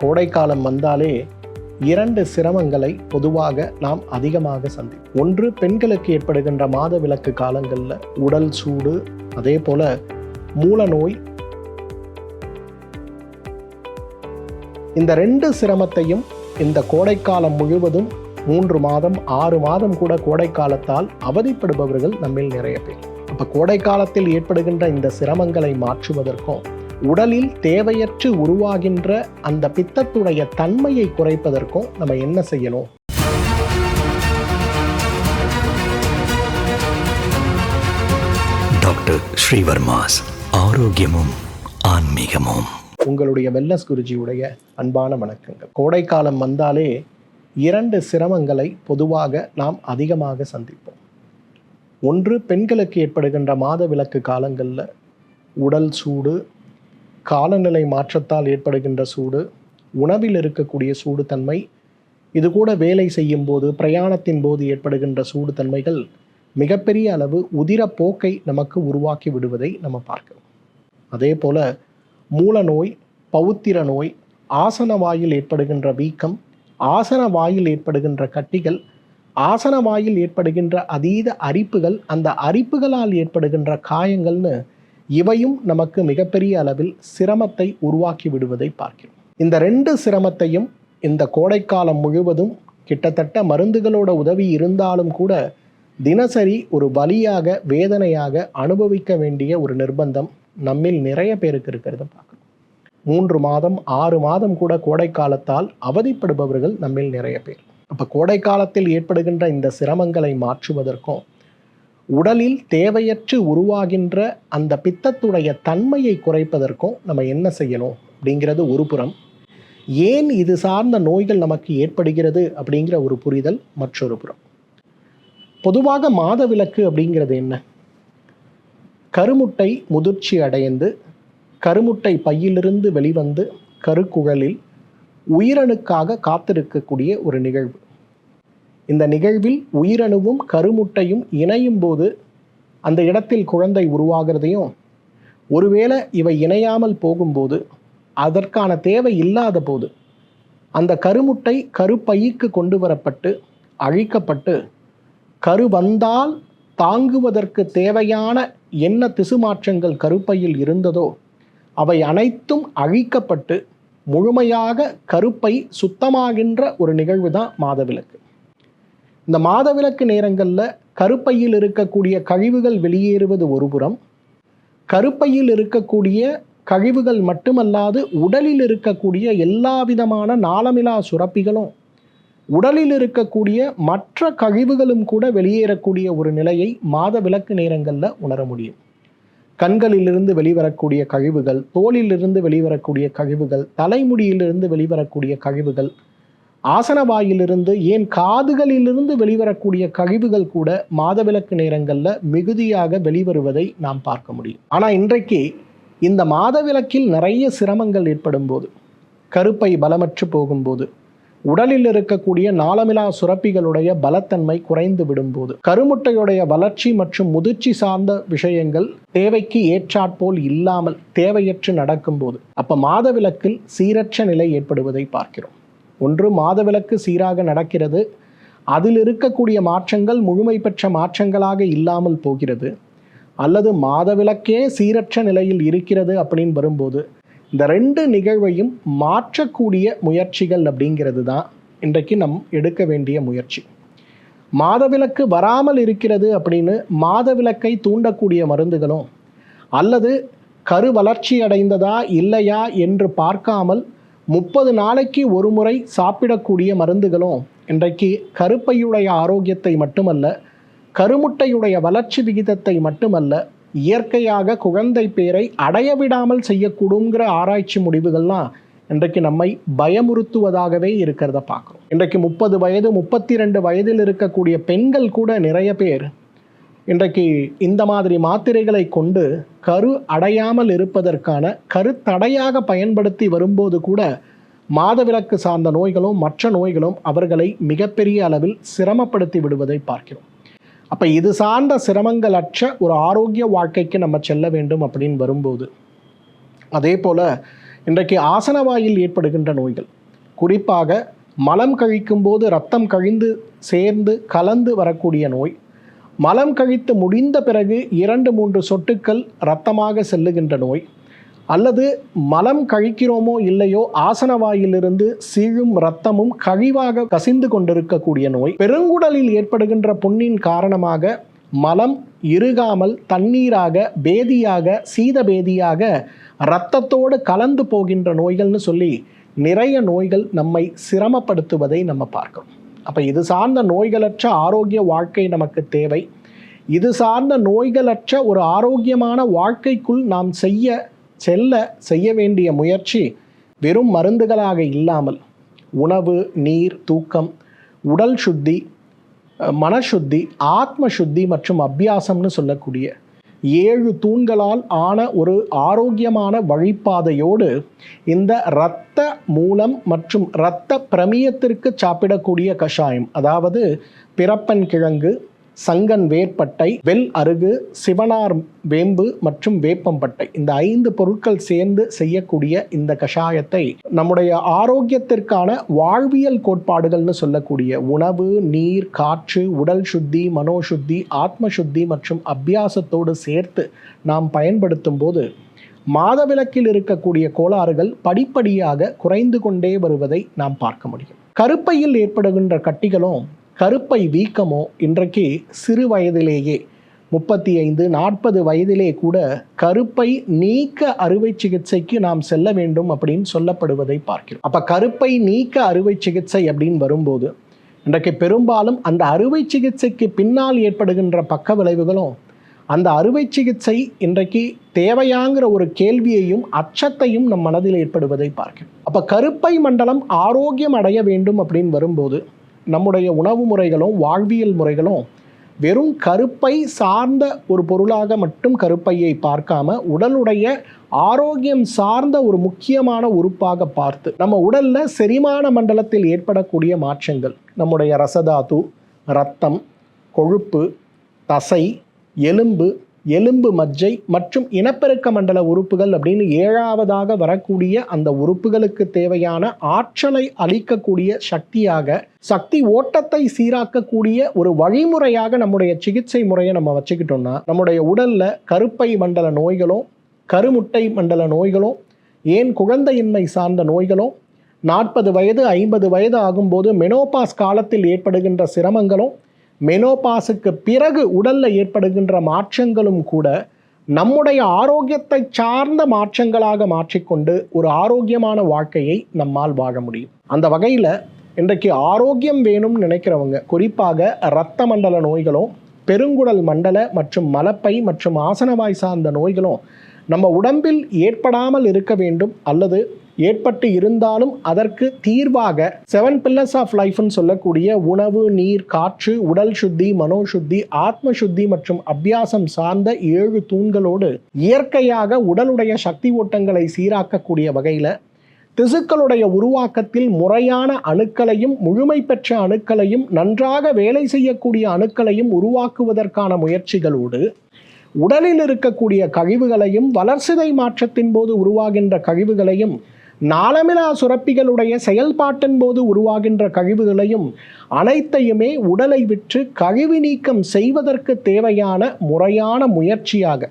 கோடைக்காலம் வந்தாலே இரண்டு சிரமங்களை பொதுவாக நாம் அதிகமாக சந்திப்போம் ஒன்று பெண்களுக்கு ஏற்படுகின்ற மாதவிலக்கு காலங்களில் உடல் சூடு அதே போல மூல நோய். இந்த ரெண்டு சிரமத்தையும் இந்த கோடைக்காலம் முழுவதும் மூன்று மாதம் ஆறு மாதம் கூட கோடைக்காலத்தால் அவதிப்படுபவர்கள் நம்மில் நிறைய பேர். அப்போ கோடைக்காலத்தில் ஏற்படுகின்ற இந்த சிரமங்களை மாற்றுவதற்கும் உடலில் தேவையற்று உருவாகின்ற அந்த பித்தத்துடைய தன்மையை குறைப்பதற்கும் நம்ம என்ன செய்யணும்? டாக்டர் ஸ்ரீவர்மாஸ் ஆரோக்கியமும் ஆன்மீகமும். உங்களுடைய வெல்லஸ் குருஜியுடைய அன்பான வணக்கங்கள். கோடைக்காலம் வந்தாலே இரண்டு சிரமங்களை பொதுவாக நாம் அதிகமாக சந்திப்போம். ஒன்று பெண்களுக்கு ஏற்படுகின்ற மாதவிலக்கு காலங்களில் உடல் சூடு காலநிலை மாற்றத்தால் ஏற்படுகின்ற சூடு உணவில் இருக்கக்கூடிய சூடு தன்மை இது கூட வேலை செய்யும் போது பிரயாணத்தின் போது ஏற்படுகின்ற சூடு தன்மைகள் மிகப்பெரிய அளவு உதிரப்போக்கை நமக்கு உருவாக்கி விடுவதை நம்ம பார்க்கிறோம். அதே போல மூல நோய் பௌத்திர நோய் ஆசன வாயில் ஏற்படுகின்ற வீக்கம் ஆசன வாயில் ஏற்படுகின்ற கட்டிகள் ஆசன வாயில் ஏற்படுகின்ற அதீத அரிப்புகள் அந்த அரிப்புகளால் ஏற்படுகின்ற காயங்கள்னு இவையும் நமக்கு மிகப்பெரிய அளவில் சிரமத்தை உருவாக்கி விடுவதை பார்க்கிறோம். இந்த ரெண்டு சிரமத்தையும் இந்த கோடைக்காலம் முழுவதும் கிட்டத்தட்ட மருந்துகளோட உதவி இருந்தாலும் கூட தினசரி ஒரு வலியாக வேதனையாக அனுபவிக்க வேண்டிய ஒரு நிர்பந்தம் நம்மில் நிறைய பேருக்கு இருக்கிறத பார்க்கணும் மூன்று மாதம் ஆறு மாதம் கூட கோடைக்காலத்தால் அவதிப்படுபவர்கள் நம்மில் நிறைய பேர். அப்போ கோடைக்காலத்தில் ஏற்படுகின்ற இந்த சிரமங்களை மாற்றுவதற்கும் உடலில் தேவையற்று உருவாகின்ற அந்த பித்தத்துடைய தன்மையை குறைப்பதற்கும் நம்ம என்ன செய்யணும் அப்படிங்கிறது ஒரு புறம். ஏன் இது சார்ந்த நோய்கள் நமக்கு ஏற்படுகிறது அப்படிங்கிற ஒரு புரிதல் மற்றொரு புறம். பொதுவாக மாதவிலக்கு அப்படிங்கிறது என்ன? கருமுட்டை முதிர்ச்சி அடைந்து கருமுட்டை பையிலிருந்து வெளிவந்து கருக்குழலில் உயிரணுக்காக காத்திருக்கக்கூடிய ஒரு நிகழ்வு. இந்த நிகழ்வில் உயிரணுவும் கருமுட்டையும் இணையும் போது அந்த இடத்தில் குழந்தை உருவாகிறதையும் ஒருவேளை இவை இணையாமல் போகும்போது அதற்கான தேவை இல்லாத போது அந்த கருமுட்டை கருப்பைக்கு கொண்டு வரப்பட்டு அழிக்கப்பட்டு கரு வந்தால் தாங்குவதற்கு தேவையான என்ன திசு மாற்றங்கள் கருப்பையில் இருந்ததோ அவை அனைத்தும் அழிக்கப்பட்டு முழுமையாக கருப்பை சுத்தமாகின்ற ஒரு நிகழ்வு தான் மாதவிலக்கு. இந்த மாதவிலக்கு நேரங்களில் கருப்பையில் இருக்கக்கூடிய கழிவுகள் வெளியேறுவது ஒருபுறம் கருப்பையில் இருக்கக்கூடிய கழிவுகள் மட்டுமல்லாது உடலில் இருக்கக்கூடிய எல்லா விதமான நாளமிலா சுரப்பிகளும் உடலில் இருக்கக்கூடிய மற்ற கழிவுகளும் கூட வெளியேறக்கூடிய ஒரு நிலையை மாத விளக்கு நேரங்களில் உணர முடியும். கண்களிலிருந்து வெளிவரக்கூடிய கழிவுகள் தோலிலிருந்து வெளிவரக்கூடிய கழிவுகள் தலைமுடியிலிருந்து வெளிவரக்கூடிய கழிவுகள் ஆசனவாயிலிருந்து ஏன் காதுகளிலிருந்து வெளிவரக்கூடிய கழிவுகள் கூட மாதவிலக்கு நேரங்களில் மிகுதியாக வெளிவருவதை நாம் பார்க்க முடியும். ஆனால் இன்றைக்கு இந்த மாதவிலக்கில் நிறைய சிரமங்கள் ஏற்படும் போது கருப்பை பலமற்று போகும்போது உடலில் இருக்கக்கூடிய நாளமிலா சுரப்பிகளுடைய பலத்தன்மை குறைந்து விடும்போது கருமுட்டையுடைய வளர்ச்சி மற்றும் முதிர்ச்சி சார்ந்த விஷயங்கள் தேவைக்கு ஏற்றாற்போல் இல்லாமல் தேவையற்று நடக்கும்போது அப்போ மாதவிலக்கில் சீரற்ற நிலை ஏற்படுவதை பார்க்கிறோம். ஒன்று மாதவிலக்கு சீராக நடக்கிறது. அதில் இருக்கக்கூடிய மாற்றங்கள் முழுமை பெற்ற மாற்றங்களாக இல்லாமல் போகிறது. அல்லது மாதவிலக்கே சீரற்ற நிலையில் இருக்கிறது அப்படின்னு வரும்போது இந்த ரெண்டு நிகழ்வையும் மாற்றக்கூடிய முயற்சிகள் அப்படிங்கிறது தான் இன்றைக்கு நம் எடுக்க வேண்டிய முயற்சி. மாதவிலக்கு வராமல் இருக்கிறது அப்படின்னு மாதவிலக்கை தூண்டக்கூடிய மருந்துகளும் அல்லது கரு வளர்ச்சி அடைந்ததா இல்லையா என்று பார்க்காமல் முப்பது நாளைக்கு ஒரு முறை சாப்பிடக்கூடிய மருந்துகளும் இன்றைக்கு கருப்பையுடைய ஆரோக்கியத்தை மட்டுமல்ல கருமுட்டையுடைய வளர்ச்சி விகிதத்தை மட்டுமல்ல இயற்கையாக குழந்தை பேரை அடைய விடாமல் செய்யக்கூடுங்கிற ஆராய்ச்சி முடிவுகள்லாம் இன்றைக்கு நம்மை பயமுறுத்துவதாகவே இருக்கிறத பார்க்குறோம். இன்றைக்கு முப்பது வயது முப்பத்தி ரெண்டு வயதில் இருக்கக்கூடிய பெண்கள் கூட நிறைய பேர் இன்றைக்கு இந்த மாதிரி மாத்திரைகளை கொண்டு கரு அடையாமல் இருப்பதற்கான கருத்தடையாக பயன்படுத்தி வரும்போது கூட மாதவிலக்கு சார்ந்த நோய்களும் மற்ற நோய்களும் அவர்களை மிகப்பெரிய அளவில் சிரமப்படுத்தி விடுவதை பார்க்கிறோம். அப்போ இது சார்ந்த சிரமங்கள் அற்ற ஒரு ஆரோக்கிய வாழ்க்கைக்கு நம்ம செல்ல வேண்டும் அப்படின்னு வரும்போது அதே போல் இன்றைக்கு ஆசனவாயில் ஏற்படுகின்ற நோய்கள் குறிப்பாக மலம் கழிக்கும் போது ரத்தம் கழிந்து சேர்ந்து கலந்து வரக்கூடிய நோய் மலம் கழித்து முடிந்த பிறகு இரண்டு மூன்று சொட்டுக்கள் இரத்தமாக செல்லுகின்ற நோய். அல்லது மலம் கழிக்கிறோமோ இல்லையோ ஆசனவாயிலிருந்து சீழும் இரத்தமும் கழிவாக கசிந்து கொண்டிருக்கக்கூடிய நோய். பெருங்குடலில் ஏற்படுகின்ற புண்ணின் காரணமாக மலம் இருகாமல் தண்ணீராக பேதியாக சீதபேதியாக இரத்தத்தோடு கலந்து போகின்ற நோய்கள்னு சொல்லி நிறைய நோய்கள் நம்மை சிரமப்படுத்துவதை நம்ம பார்க்கிறோம். அப்போ இது சார்ந்த நோய்களற்ற ஆரோக்கிய வாழ்க்கை நமக்கு தேவை. இது சார்ந்த நோய்களற்ற ஒரு ஆரோக்கியமான வாழ்க்கைக்குள் நாம் செய்ய செல்ல செய்ய வேண்டிய முயற்சி வெறும் மருந்துகளாக இல்லாமல் உணவு நீர் தூக்கம் உடல் சுத்தி மனசுத்தி ஆத்ம சுத்தி மற்றும் அபியாசம்னு சொல்லக்கூடிய ஏழு தூண்களால் ஆன ஒரு ஆரோக்கியமான வழிப்பாதையோடு இந்த இரத்த மூலம் மற்றும் இரத்த பிரமியத்திற்கு சாப்பிடக்கூடிய கஷாயம் அதாவது பிறப்பன் கிழங்கு சங்கன் வேற்பட்டை வெல் அருகு சிவனார் வேம்பு மற்றும் வேப்பம்பட்டை இந்த ஐந்து பொருட்கள் சேர்ந்து செய்யக்கூடிய இந்த கஷாயத்தை நம்முடைய ஆரோக்கியத்திற்கான வாழ்வியல் கோட்பாடுகள்னு சொல்லக்கூடிய உணவு நீர் காற்று உடல் சுத்தி மனோசுத்தி ஆத்ம சுத்தி மற்றும் அபியாசத்தோடு சேர்த்து நாம் பயன்படுத்தும் போது மாதவிலக்கில் இருக்கக்கூடிய கோளாறுகள் படிப்படியாக குறைந்து கொண்டே வருவதை நாம் பார்க்க முடியும். கருப்பையில் ஏற்படுகின்ற கட்டிகளும் கருப்பை வீக்கமோ? இன்றைக்கு சிறு வயதிலேயே முப்பத்தி ஐந்து நாற்பது வயதிலே கூட கருப்பை நீக்க அறுவை சிகிச்சைக்கு நாம் செல்ல வேண்டும் அப்படின்னு சொல்லப்படுவதை பார்க்கிறோம். அப்போ கருப்பை நீக்க அறுவை சிகிச்சை அப்படின்னு வரும்போது இன்றைக்கு பெரும்பாலும் அந்த அறுவை சிகிச்சைக்கு பின்னால் ஏற்படுகின்ற பக்க விளைவுகளும் அந்த அறுவை சிகிச்சை இன்றைக்கு தேவையாங்கிற ஒரு கேள்வியையும் அச்சத்தையும் நம் மனதில் ஏற்படுவதை பார்க்கிறோம். அப்போ கருப்பை மண்டலம் ஆரோக்கியம் அடைய வேண்டும் அப்படின்னு வரும்போது நம்முடைய உணவு முறைகளும் வாழ்வியல் முறைகளும் வெறும் கருப்பை சார்ந்த ஒரு பொருளாக மட்டும் கருப்பையை பார்க்காம உடலுடைய ஆரோக்கியம் சார்ந்த ஒரு முக்கியமான உறுப்பாக பார்த்து நம்ம உடல்ல செரிமான மண்டலத்தில் ஏற்படக்கூடிய மாற்றங்கள். நம்முடைய ரசதாது ரத்தம் கொழுப்பு தசை எலும்பு எலும்பு மஜ்ஜை மற்றும் இனப்பெருக்க மண்டல உறுப்புகள் அப்படின்னு ஏழாவதாக வரக்கூடிய அந்த உறுப்புகளுக்கு தேவையான ஆற்றலை அளிக்கக்கூடிய சக்தியாக சக்தி ஓட்டத்தை சீராக்கக்கூடிய ஒரு வழிமுறையாக நம்முடைய சிகிச்சை முறையை நம்ம வச்சுக்கிட்டோம்னா நம்முடைய உடல்ல கருப்பை மண்டல நோய்களும் கருமுட்டை மண்டல நோய்களும் ஏன் குழந்தையின்மை சார்ந்த நோய்களும் நாற்பது வயது ஐம்பது வயது ஆகும்போது மெனோபாஸ் காலத்தில் ஏற்படுகின்ற சிரமங்களும் மெனோபாஸுக்கு பிறகு உடலில் ஏற்படுகின்ற மாற்றங்களும் கூட நம்முடைய ஆரோக்கியத்தை சார்ந்த மாற்றங்களாக மாற்றிக்கொண்டு ஒரு ஆரோக்கியமான வாழ்க்கையை நம்மால் வாழ முடியும். அந்த வகையில் இன்றைக்கு ஆரோக்கியம் வேணும்னு நினைக்கிறவங்க குறிப்பாக இரத்த மண்டல நோய்களும் பெருங்குடல் மண்டல மற்றும் மலப்பை மற்றும் ஆசனவாய் சார்ந்த நோய்களும் நம்ம உடம்பில் ஏற்படாமல் இருக்க வேண்டும் அல்லது ஏற்பட்டு இருந்தாலும் அதற்கு தீர்வாக செவன் பில்லர்ஸ் ஆஃப் லைஃப்னு சொல்லக்கூடிய உணவு நீர் காற்று உடல் சுத்தி மனோசுத்தி ஆத்ம சுத்தி மற்றும் அபியாசம் சார்ந்த ஏழு தூண்களோடு இயற்கையாக உடலுடைய சக்தி ஓட்டங்களை சீராக்கக்கூடிய வகையில் திசுக்களுடைய உருவாக்கத்தில் முறையான அணுக்களையும் முழுமை பெற்ற அணுக்களையும் நன்றாக வேலை செய்யக்கூடிய அணுக்களையும் உருவாக்குவதற்கான முயற்சிகளோடு உடலில் இருக்கக்கூடிய கழிவுகளையும் வளர்சிதை மாற்றத்தின் போது உருவாகின்ற கழிவுகளையும் நாளமிலா சுரப்பிகளுடைய செயல்பாட்டின் போது உருவாகின்ற கழிவுகளையும் அனைத்தையுமே உடலை விற்று கழிவு நீக்கம் செய்வதற்கு தேவையான முறையான முயற்சியாக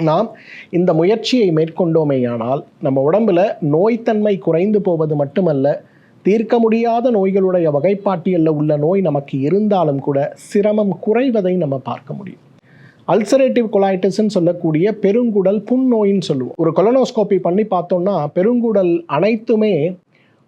நாம் இந்த முயற்சியை மேற்கொண்டோமேயானால் நம்ம உடம்புல நோய்த்தன்மை குறைந்து போவது மட்டுமல்ல தீர்க்க முடியாத நோய்களுடைய வகைப்பாட்டியலில் உள்ள நோய் நமக்கு இருந்தாலும் கூட சிரமம் குறைவதை நம்ம பார்க்க முடியும். அல்சரேட்டிவ் கொலாய்டிஸ்ன்னு சொல்லக்கூடிய பெருங்குடல் புண்ணோயின்னு சொல்லுவோம். ஒரு கொலனோஸ்கோபி பண்ணி பார்த்தோம்னா பெருங்குடல் அனைத்துமே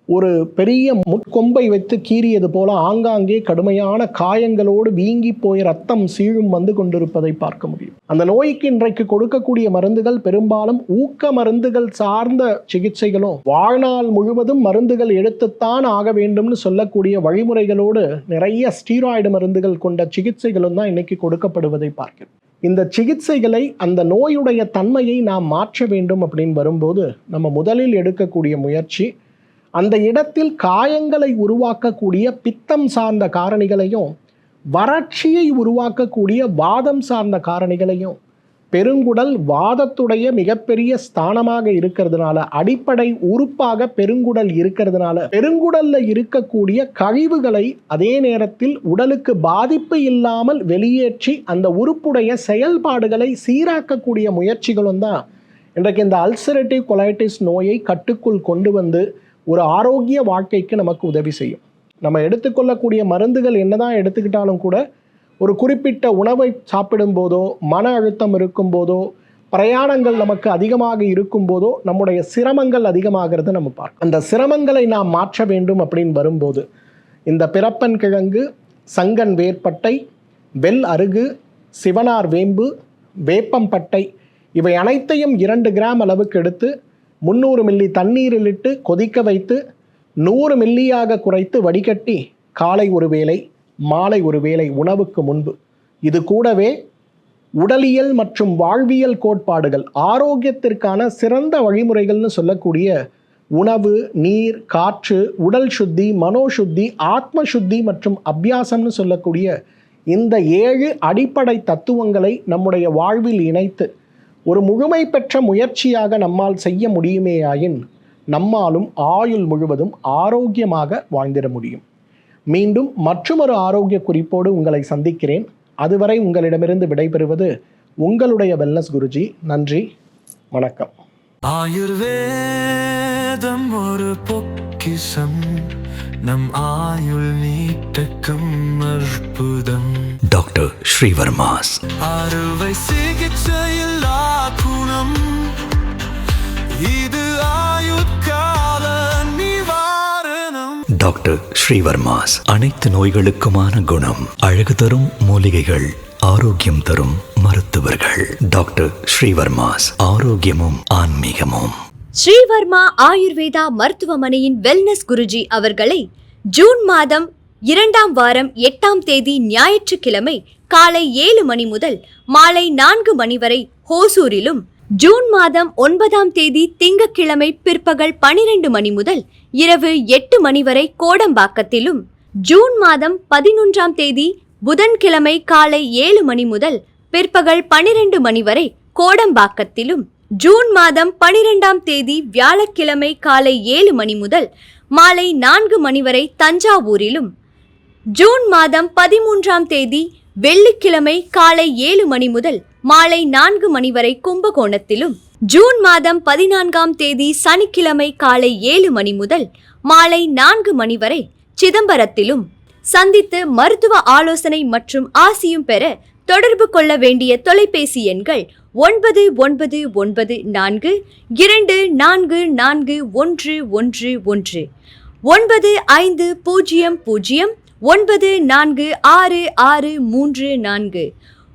ஒரு பெரிய முட்கொம்பை வைத்து கீறியது போல ஆங்காங்கே கடுமையான காயங்களோடு வீங்கி போய் ரத்தம் சீழும் வந்து கொண்டிருப்பதை பார்க்க முடியும். அந்த நோய்க்கு இன்றைக்கு கொடுக்கக்கூடிய மருந்துகள் பெரும்பாலும் ஊக்க மருந்துகள் சார்ந்த சிகிச்சைகளும் வாழ்நாள் முழுவதும் மருந்துகள் எடுத்துத்தான் ஆக வேண்டும்னு சொல்லக்கூடிய வழிமுறைகளோடு நிறைய ஸ்டீராய்டு மருந்துகள் கொண்ட சிகிச்சைகளும் தான் இன்னைக்கு கொடுக்கப்படுவதை பார்க்கிறோம். இந்த சிகிச்சைகளை அந்த நோயுடைய தன்மையை நாம் மாற்ற வேண்டும் அப்படின்னு வரும்போது நம்ம முதலில் எடுக்கக்கூடிய முயற்சி அந்த இடத்தில் காயங்களை உருவாக்கக்கூடிய பித்தம் சார்ந்த காரணிகளையும் வறட்சியை உருவாக்கக்கூடிய வாதம் சார்ந்த காரணிகளையும் பெருங்குடல் வாதத்துடைய மிகப்பெரிய ஸ்தானமாக இருக்கிறதுனால அடிப்படை உறுப்பாக பெருங்குடல் இருக்கிறதுனால பெருங்குடல்ல இருக்கக்கூடிய கழிவுகளை அதே நேரத்தில் உடலுக்கு பாதிப்பு இல்லாமல் வெளியேற்றி அந்த உறுப்புடைய செயல்பாடுகளை சீராக்கக்கூடிய முயற்சிகளும் தான் இன்றைக்கு இந்த அல்சரேட்டிவ் கொலைட்டிஸ் நோயை கட்டுக்குள் கொண்டு வந்து ஒரு ஆரோக்கிய வாழ்க்கைக்கு நமக்கு உதவி செய்யும். நம்ம எடுத்துக்கொள்ளக்கூடிய மருந்துகள் என்னதான் எடுத்துக்கிட்டாலும் கூட ஒரு குறிப்பிட்ட உணவை சாப்பிடும்போதோ மன அழுத்தம் இருக்கும்போதோ பிரயாணங்கள் நமக்கு அதிகமாக இருக்கும்போதோ நம்முடைய சிரமங்கள் அதிகமாகிறது நம்ம பார்க்கணும். அந்த சிரமங்களை நாம் மாற்ற வேண்டும் அப்படின்னு வரும்போது இந்த பிறப்பன் கிழங்கு சங்கன் வேர்பட்டை வெல் அருகு சிவனார் வேம்பு வேப்பம்பட்டை இவை அனைத்தையும் இரண்டு கிராம் அளவுக்கு எடுத்து முந்நூறு மில்லி தண்ணீரில் இட்டு கொதிக்க வைத்து நூறு மில்லியாக குறைத்து வடிகட்டி காலை ஒரு வேளை மாலை ஒரு வேளை உணவுக்கு முன்பு. இது கூடவே உடலியல் மற்றும் வாழ்வியல் கோட்பாடுகள் ஆரோக்கியத்திற்கான சிறந்த வழிமுறைகள்னு சொல்லக்கூடிய உணவு நீர் காற்று உடல் சுத்தி மனோசுத்தி ஆத்ம சுத்தி மற்றும் அபியாசம்னு சொல்லக்கூடிய இந்த ஏழு அடிப்படை தத்துவங்களை நம்முடைய வாழ்வில் இணைத்து ஒரு முழுமை பெற்ற முயற்சியாக நம்மால் செய்ய முடியுமேயாயின் நம்மாலும் ஆயுள் முழுவதும் ஆரோக்கியமாக வாழ்ந்திட முடியும். மீண்டும் மற்றொரு ஆரோக்கிய குறிப்போடு உங்களை சந்திக்கிறேன். அதுவரை உங்களிடமிருந்து விடைபெறுவது உங்களுடைய வெல்னஸ் குருஜி. நன்றி வணக்கம். ஆயுர்வேதம் ஒரு பொக்கிஷம். நம் ஆயுள் நீட்டக்கும் அற்புதம். டாக்டர் ஸ்ரீவர்மாஸ். அறுவை சிகிச்சையில்லா குணம். இது நிவாரணம் டாக்டர் ஸ்ரீவர்மாஸ். அனைத்து நோய்களுக்குமான குணம் அழகு தரும் மூலிகைகள் ஆரோக்கியம் தரும் மருத்துவர்கள். டாக்டர் ஸ்ரீவர்மாஸ் ஆரோக்கியமும் ஆன்மீகமும். ஸ்ரீவர்மா ஆயுர்வேதா மருத்துவமனையின் வெல்னஸ் குருஜி அவர்களை ஜூன் மாதம் இரண்டாம் வாரம் எட்டாம் தேதி ஞாயிற்றுக்கிழமை காலை ஏழு மணி முதல் மாலை நான்கு மணி வரை ஹோசூரிலும் ஜூன் மாதம் ஒன்பதாம் தேதி திங்கட்கிழமை பிற்பகல் பனிரெண்டு மணி முதல் இரவு எட்டு மணி வரை கோடம்பாக்கத்திலும் ஜூன் மாதம் பதினொன்றாம் தேதி புதன்கிழமை காலை ஏழு மணி முதல் பிற்பகல் பனிரெண்டு மணி வரை கோடம்பாக்கத்திலும் ஜூன் மாதம் பனிரெண்டாம் தேதி வியாழக்கிழமை காலை ஏழு மணி முதல் மாலை நான்கு மணி வரை தஞ்சாவூரிலும் ஜூன் மாதம் பதிமூன்றாம் தேதி வெள்ளிக்கிழமை காலை ஏழு மணி முதல் மாலை நான்கு மணி வரை கும்பகோணத்திலும் ஜூன் மாதம் பதினான்காம் தேதி சனிக்கிழமை காலை ஏழு மணி முதல் மாலை நான்கு மணி வரை சிதம்பரத்திலும் சந்தித்து மருத்துவ ஆலோசனை மற்றும் ஆசியும் பெற தொடர்பு கொள்ள வேண்டிய தொலைபேசி எண்கள் ஒன்பது ஒன்பது ஒன்பது நான்கு இரண்டு நான்கு நான்கு ஒன்று ஒன்று ஒன்று ஒன்பது ஐந்து பூஜ்ஜியம் பூஜ்ஜியம் ஒன்பது நான்கு ஆறு ஆறு மூன்று நான்கு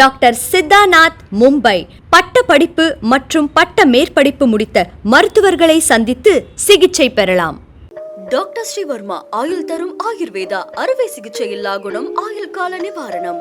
doctor Siddhanath Mumbai. பட்ட படிப்பு மற்றும் பட்ட மேற்படிப்பு முடித்த மருத்துவர்களை சந்தித்து சிகிச்சை பெறலாம். டாக்டர் ஸ்ரீவர்மா ஆயுள் தரும் ஆயுர்வேதா அறுவை சிகிச்சை இல்லா குணம் ஆயுள் கால நிவாரணம்.